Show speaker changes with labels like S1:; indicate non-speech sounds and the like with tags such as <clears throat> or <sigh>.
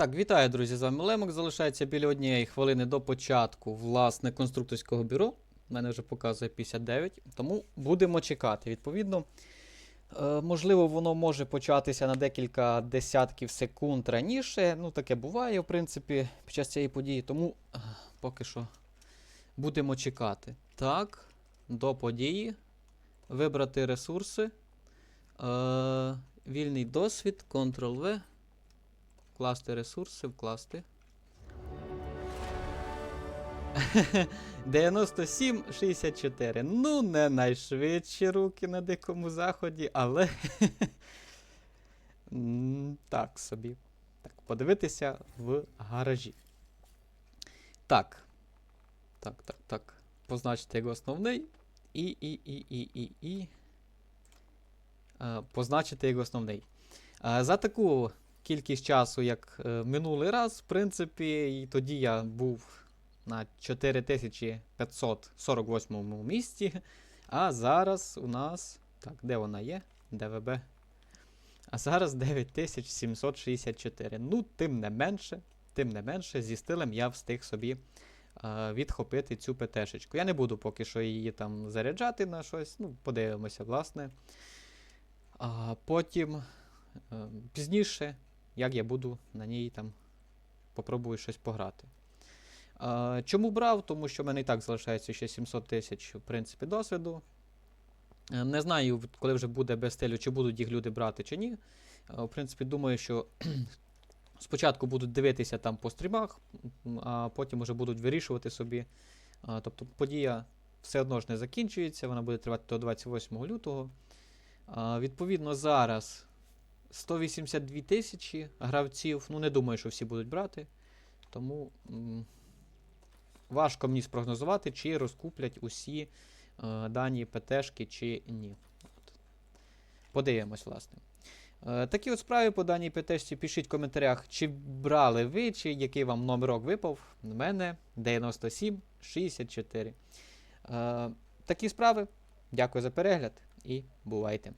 S1: Так, вітаю, друзі! З вами Лемок. Залишається біля однієї хвилини до початку власне конструкторського бюро. У мене вже показує 59, тому будемо чекати. Відповідно, е, можливо, воно може початися на декілька десятків секунд раніше. Ну, таке буває, в принципі, під час цієї події. Тому е, поки що будемо чекати. Так, до події. Вибрати ресурси. Е, вільний досвід, Ctrl-V. Вкласти ресурси, вкласти. 97,64. Ну, не найшвидші руки на дикому заході, але. <laughs> так собі. Так, подивитися в гаражі. Так. Так, так, так. Позначити його основний. І, і, і, і, і, і. Позначити його основний. За таку кількість часу, як е, минулий раз, в принципі, і тоді я був на 4548 місці. А зараз у нас. Так, де вона є? ДВБ. А зараз 9764. Ну, тим не менше, тим не менше, зі стилем я встиг собі е, відхопити цю ПТшечку. Я не буду поки що її там заряджати на щось. Ну, подивимося, власне. А потім е, пізніше, як я буду на ній там попробую щось пограти. А, чому брав? Тому що в мене і так залишається ще 700 тисяч в принципі, досвіду. Е, Не знаю, коли вже буде без стилю, чи будуть їх люди брати, чи ні. Е, В принципі, думаю, що <clears throat> спочатку будуть дивитися там по стрімах, а потім вже будуть вирішувати собі. А, Тобто подія все одно ж не закінчується, вона буде тривати до 28 лютого. Відповідно, зараз 182 тисячі гравців. Ну, не думаю, що всі будуть брати. Тому м, важко мені спрогнозувати, чи розкуплять усі е, дані ПТшки, чи ні. От. Подивимось, власне. Е, такі от справи по даній ПТшці. Пишіть в коментарях, чи брали ви, чи який вам номерок випав. У мене 9764. Е, такі справи. Дякую за перегляд і бувайте!